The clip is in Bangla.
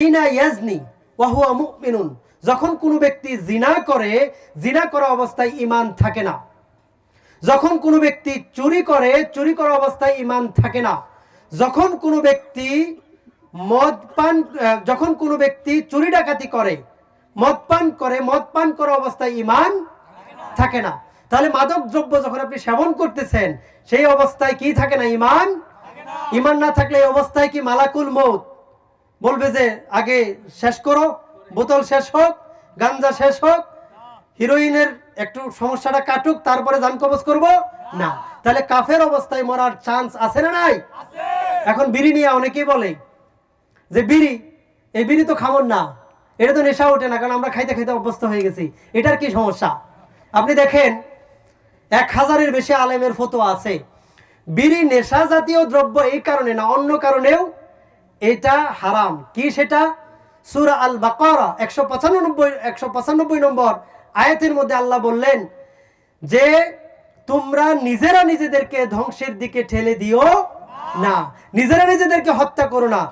হিনা ইয়াজনি ওয়াহুয়া মুমিনুন। যখন কোনো ব্যক্তি জিনা করে জিনা করা অবস্থায় ইমান থাকে না। যখন কোনো ব্যক্তি চুরি করে চুরি করা অবস্থায় ইমান থাকে না। যখন কোনো ব্যক্তি মদ পান যখন কোনো ব্যক্তি চুরি ডাকাতি করে মদ পান করে মদ পান করা অবস্থায় ইমান থাকে না। তাহলে মাদক দ্রব্য যখন আপনি সেবন করতেছেন সেই অবস্থায় কি থাকে না? ইমান ইমান না। থাকলে এই অবস্থায় কি মালাকুল মৌত বলবে যে, আগে শেষ করো, বোতল শেষ হোক, গাঞ্জা শেষ হোক, হিরোইনের একটু সমস্যাটা কাটুক, তারপরে যান কবজ করব। না, তাহলে কাফের অবস্থায় মরার চান্স আছে না নাই? এখন বিড়ি নিয়ে অনেকেই বলে যে, বিড়ি, এই বিড়ি তো খামন না, এটা তো নেশা ওঠে না, কারণ আমরা খাইতে খাইতে অভ্যস্ত হয়ে গেছি। এটার কি সমস্যা? আপনি দেখেন, এক হাজারের বেশি আলেমের ফটো আছে। বিড়ি নেশা জাতীয় দ্রব্য এই কারণে না, অন্য কারণেও এটা হারাম। কি সেটা? সুরা আল বাকরা একশো পঁচানব্বই একশো পঁচানব্বই নম্বর আয়াতের মধ্যে আল্লাহ বললেন, যে তোমরা নিজেরা নিজেদেরকে ধ্বংসের দিকে ঠেলে দিও না। নিজেরা নিজেদেরকে হত্যা করো না।